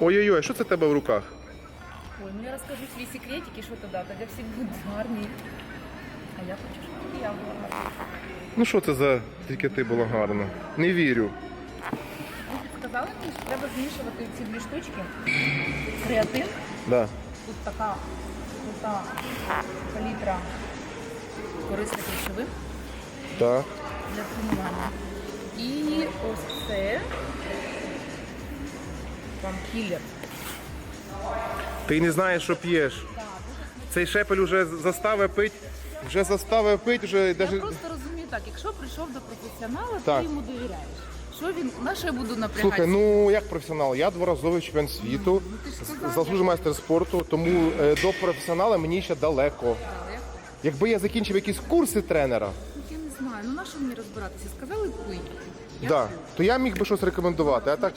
Ой-ой-ой, що це в тебе в руках? Ой, ну я розкажу свій секретик і що тоді, тоді всі будуть гарні. А я хочу, щоб тільки я була гарна. Ну що це за тільки ти була гарна? Не вірю. Сказали мені, що треба змішувати ці дві штучки. Креатин. Да. Тут така крута палітра корисних речовин Так. для тренування. І ось це там кілер. Ти не знаєш, що п'єш. Цей шепель вже заставив пить, вже заставив пить, вже Я даже... просто розумію так, якщо прийшов до професіонала, Так. ти йому довіряєш. Що він, на що я буду напрягатися? Слухай, ну як професіонал, я дворазовий чемпіон світу, ти ж заслужений майстер спорту, тому е, до професіонала мені ще далеко. Але, Якби я закінчив якісь курси тренера, ну, я не знаю, ну на що мені розбиратися? Сказали пий. Я да, то я міг би щось рекомендувати. А так